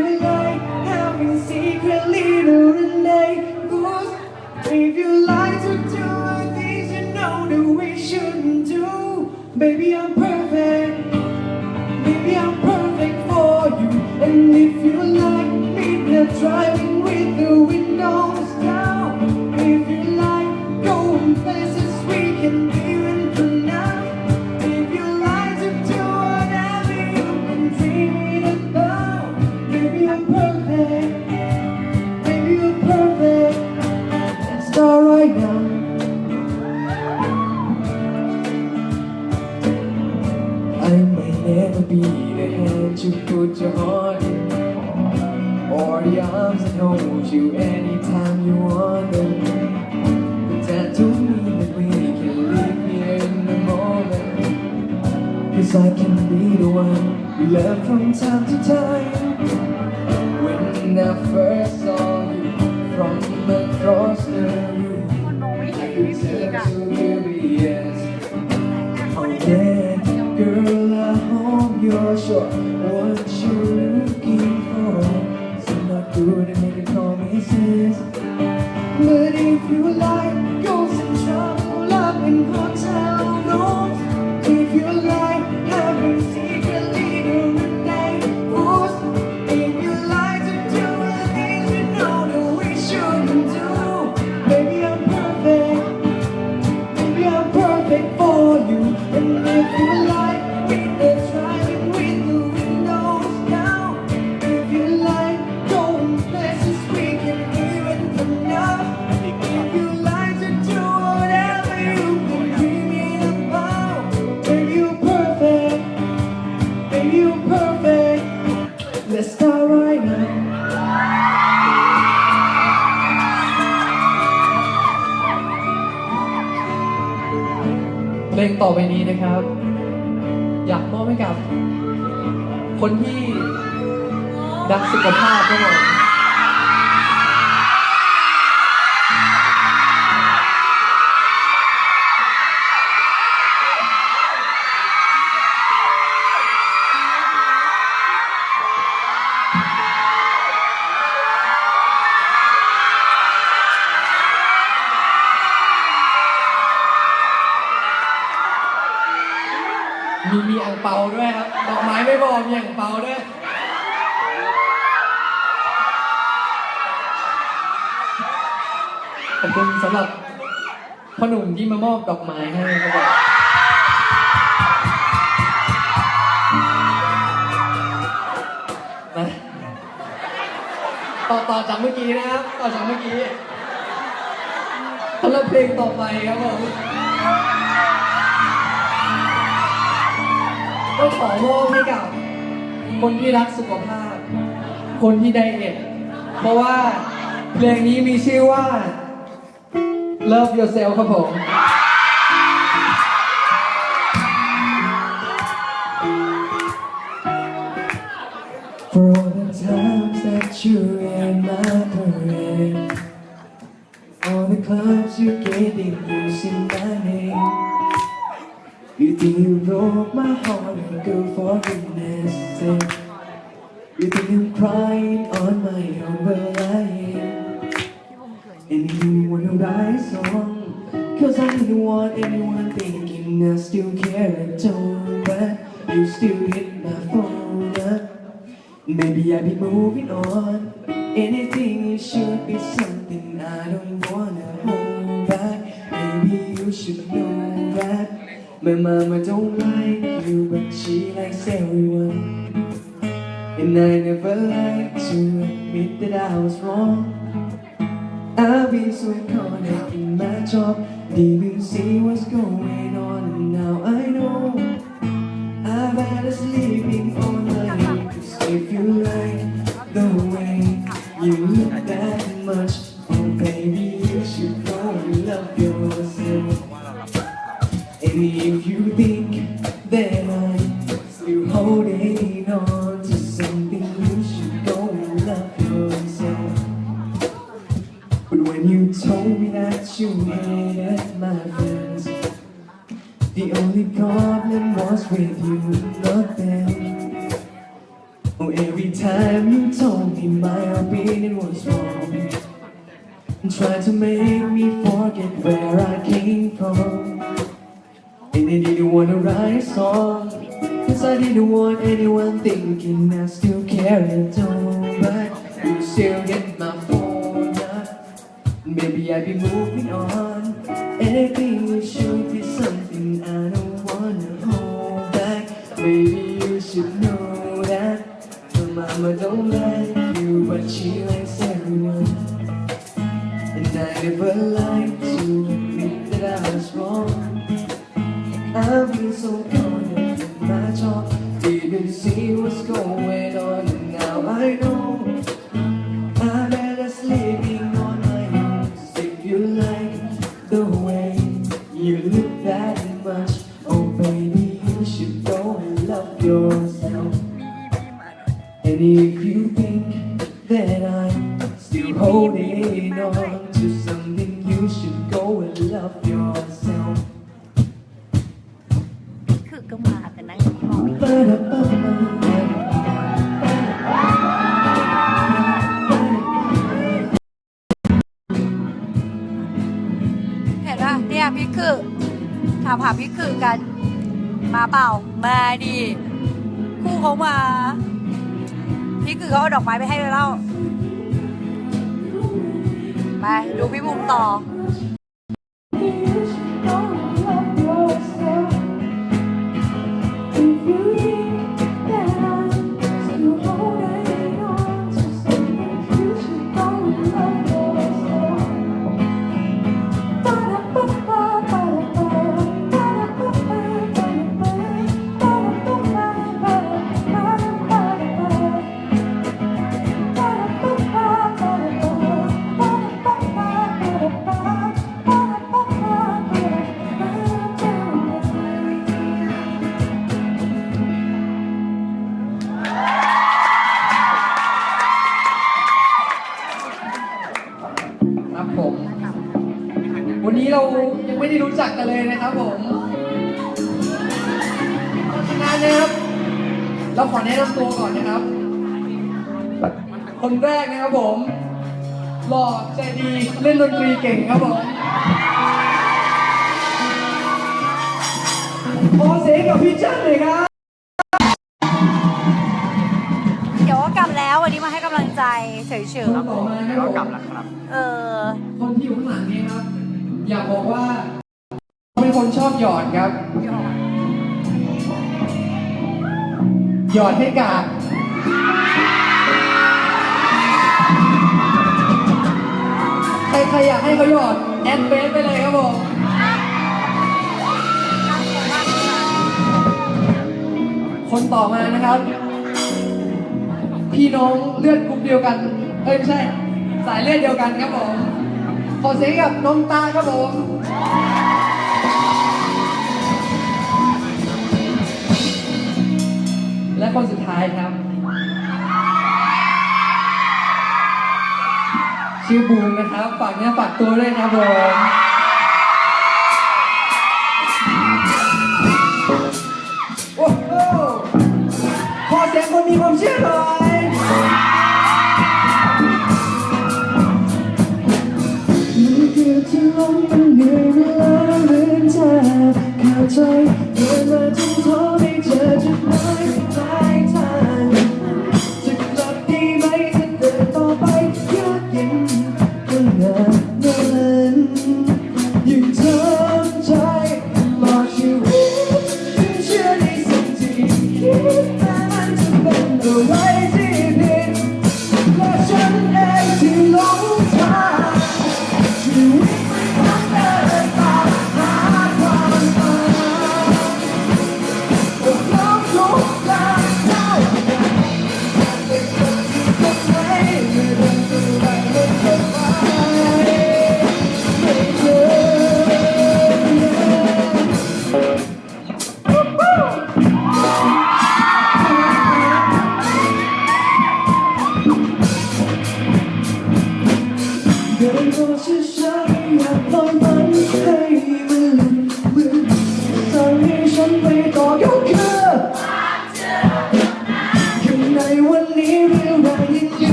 like having secret little night goes. If you like to do things you know that we shouldn't do, baby I'm perfect. You anytime you want them. But that don't mean that we can live here in the moment. Cause I can be the one you love from time to time. When I first ลงต่อไปนี้นะครับ อยากมอบให้กับ คนที่รักสุขภาพครับผม มีมีอ่างเปาด้วยครับดอกไม้ไม่พอมีอ่างเปาด้วยขอบคุณสำหรับพ่อหนุ่มที่มามอบดอกไม้ให้ครับผมนะต่อต่อจากเมื่อกี้นะครับ ต่อจากเมื่อกี้สำหรับเพลงต่อไปครับผม ก็ขอมอบให้กับ คนที่รักสุขภาพ คนที่ไดเอทเพราะว่าเพลงนี้มีชื่อว่า Love Yourself ครับผม For all the times that you in my parade All the clubs you get in using my name You think you broke my heart and go for goodness sake You think I'm crying on my own, well I am And you wanna write a song Cause I don't want anyone thinking I still care at all. But you still hit my phone up. Maybe I'll be moving on. Anything it should be something I don't wanna hold back. Maybe you should know that My mama don't like you but she likes everyone. And I never like to admit that I was wrong. I've been so caught up in my job Didn't see what's going on. And now I know I've had a sleeping all night Cause if you like the way you look that much there. I didn't want anyone thinking I still care at all But you still get my phone up. Maybe I'd be moving on. Anything you should be something I don't wanna hold back. Maybe you should know that My mama don't like you but she likes everyone. And I never lied to admit that I was wrong. I've been so see what's going on And now. I know ถามหาพี่คือกัน มาเปล่า มาดี คู่เขามา พี่คือเขาเอาดอกไม้ไปให้เลยเล่า ไป ดูพี่บุ๋มต่อ ครับผม วันนี้เรายังไม่ได้รู้จักกันเลยนะครับผมเพราะฉะนั้นนะครับ เราขอแนะนำตัวก่อนนะครับ คนแรกนะครับผม หล่อใจดีเล่นดนตรีเก่งครับผมขอเสียงกับพี่เจ้าหน่อยครับ เฉยคนต่อมาครับผมๆเออ คนที่อยู่ข้างหลังนี้ครับ อยากบอกว่าเขาเป็นคนชอบหยอดครับหยอดให้กาดใครใครอยากให้เขาหยอด แอดเฟซไปเลยครับผมคนต่อมานะครับ พี่น้องเลือดกรุ๊ปเดียวกัน เอ้ยไม่ใช่ สายเลือดเดียวกันครับผม ขอเสียงกับน้องตาครับผมและคนสุดท้ายครับ ชื่อบูมนะครับ ฝากเนื้อฝากตัวด้วยครับผม มันคือที่ลมมันเหนื่อยเวลาเหมือนจะเข้าใจเดินมาจนท้อ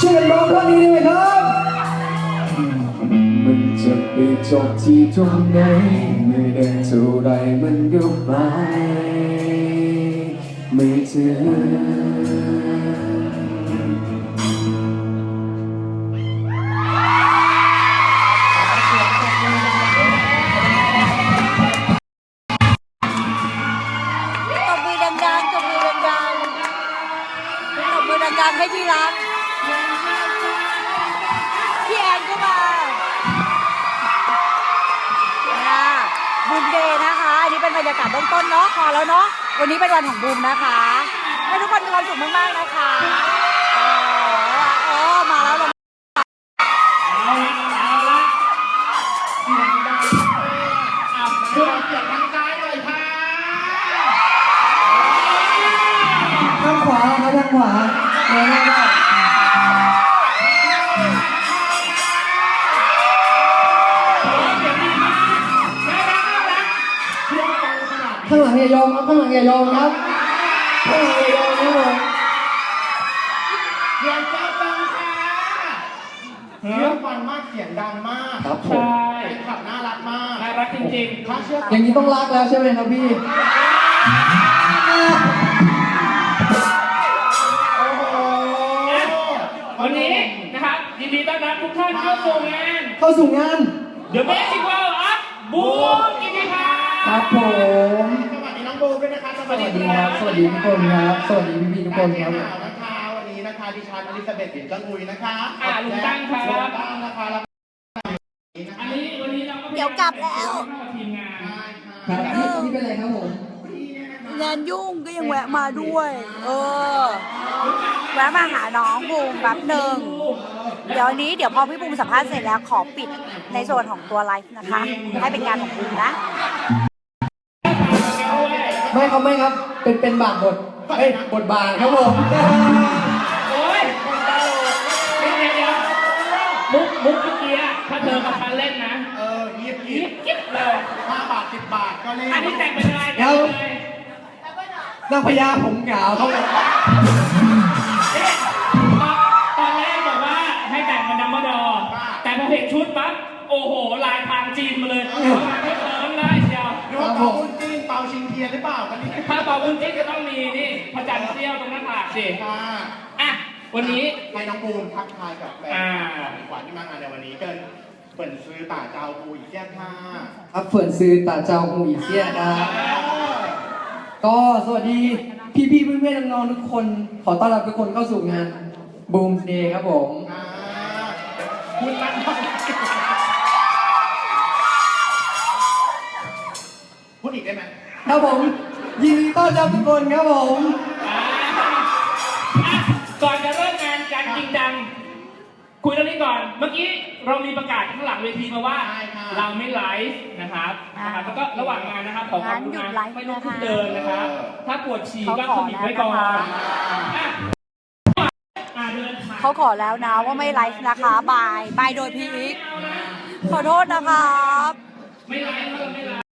ช่วยกันร้องเพลงนี้ได้ไหมครับ มันจะไปจบที่ตรงไหนไม่ได้เท่าไรมันก็ไป ไม่เจอ เป็นบรรยากาศเบื้องต้นเนาะพอแล้วเนาะวันนี้เป็นวันของบูมนะคะ ให้ทุกคนมีความสุขมากๆนะคะเออเออมาแล้วเราเอาละเอาละเสียงดังอะเพื่อเสียงทางซ้ายหน่อยค่ะทางขวาครับทางขวาเดินหน้า ข้างหลังอย่ายอมครับข้างหลังอย่ายอมครับข้างหลังอย่ายอมครับผมเสียงจ้าดังค่ะเชื่อฟังมากเสียงดังมากครับผมเป็นขับน่ารักมากน่ารักจริงถ้าเชื่ออย่างนี้ต้องรักแล้วใช่ไหมครับพี่โอ้โหๆวันนี้นะครับยินดีต้อนรับทุกท่านเข้าสู่งาน เข้าสู่งาน The Magic World of Boom กิติภา ครับผมสวัสดีน้องโบด้วยนะคะสวัสดีครับ สวัสดีทุกคนครับ สวัสดีพี่ๆทุกคนครับข่าวนะคะวันนี้นะคะดิฉันอลิซาเบธบินจังอุยนะคะอ่าลุงตั้งครัลุบงตั้งนะคะแล้วอันนี้วันนี้เราก็เดี๋ยวกลับแล้วทีมงานครับนี่นี่เป็นอะไรครับผมงานยุ่งก็ยังแวะมาด้วย เออ แวะมาหาน้องบูมแป๊บหนึ่งเดี๋ยวนี้เดี๋ยวพอพี่บูมสัมภาษณ์เสร็จแล้วขอปิดในส่วนของตัวไลฟ์นะคะ ให้เป็นงานของบูมนะ ไม่ครับไม่ครับ เป็นเป็นบาทบทเอ้ยบทบาทครับผมโอ้ยเดี๋ยวเดี๋ยวมุกมุกเมื่อกี้อะถ้าเธอกับฉันเล่นนะเออยิบยิยิบบกิ๊บเลยห้าบาทสิบบาทก็เล่นอันนี้แต่งเป็นอะไรแต่งเป็นอะไรนางพญาผมขาวครับผมเอ๊ะตอนแรกบอกว่าให้แต่งเป็นดัมเบิลดอร์แต่พอเห็นชุดปั๊บโอ้โหลายทางจีนมาเลย ยนหรือเปล่ากันนี่ถ้าเป่าบุญจิ้นก็ต้องมีนี่พระจันทร์เสี้ยวตรงหน้าผากสิค่ะอะวันนี้ให้น้องบูมทักทายกับแฟนอ่าดีกว่าที่มางานในวันนี้เกินเปิดซื้อต่าเจ้าปูอีกแย่ค่ะครับเฟิร์นซื้อตาเจ้าหูอีเซียครับก็สวัสดีพี่ๆเพื่อนๆน้องๆทุกคน ขอต้อนรับทุกคนเข้าสู่งาน Boom Day ครับผมอ่าคุณรักมา พูดอีกได้ไหมครับผมยินดีต้อนรับทุกคนครับผม อ่าอะก่อนจะเริ่มงานการจริงจัง คุยเรื่องนี้ก่อน เมื่อกี้เรามีประกาศข้างหลังเวทีมาว่า ใช่ค่ะ เราไม่ไลฟ์นะครับอ่านะครับ แล้วก็ระหว่างงานนะครับขอความกรุณางั้นหยุดไลฟ์ไม่ต้องนะคะขึ้นเดินนะครับ ถ้าปวดฉี่ก็เขาขขอมิบไว้ก่อนแล้วนะคะ อะอะเดินผ่าน เขาขอแล้วนะว่าไม่ไลฟ์นะคะบายบายโดยพีอีกขอโทษนะครับ ไม่ไลฟ์เราไม่ไล